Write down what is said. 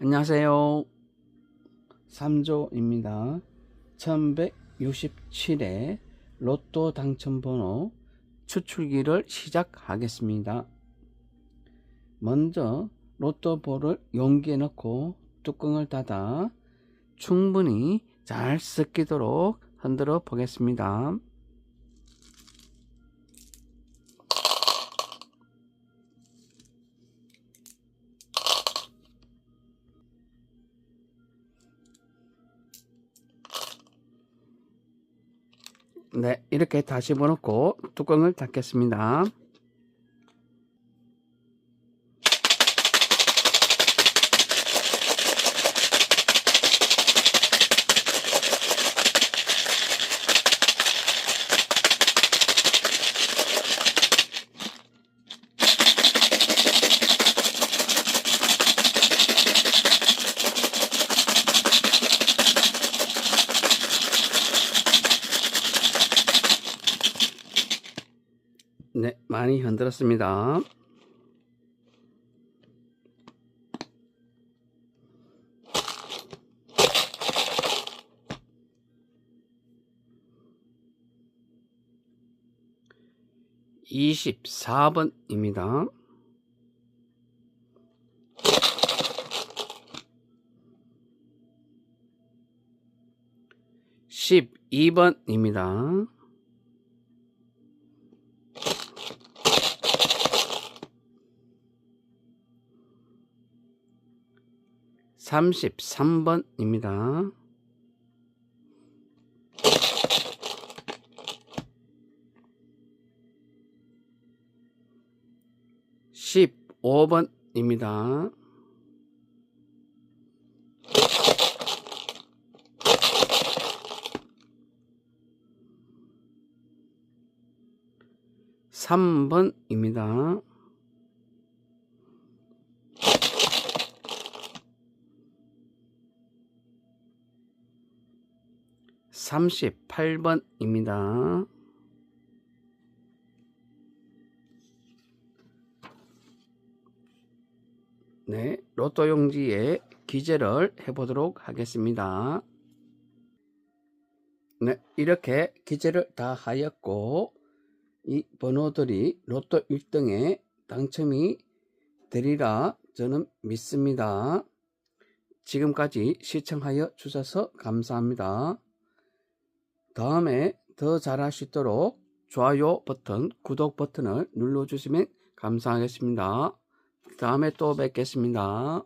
안녕하세요. 3조입니다. 1167회 로또 당첨번호 추출기를 시작하겠습니다. 먼저 로또볼을 용기에 넣고 뚜껑을 닫아 충분히 잘 섞이도록 흔들어 보겠습니다. 네, 이렇게 다시 집어넣고 뚜껑을 닫겠습니다. 네, 많이 흔들었습니다. 이십사 번입니다. 십이 번입니다. 33번입니다. 십오 번입니다. 삼 번입니다. 38번입니다. 네, 로또 용지에 기재를 해보도록 하겠습니다. 네, 이렇게 기재를 다 하였고, 이 번호들이 로또 1등에 당첨이 되리라 저는 믿습니다. 지금까지 시청하여 주셔서 감사합니다. 다음에 더 잘할 수 있도록 좋아요 버튼, 구독 버튼을 눌러주시면 감사하겠습니다. 다음에 또 뵙겠습니다.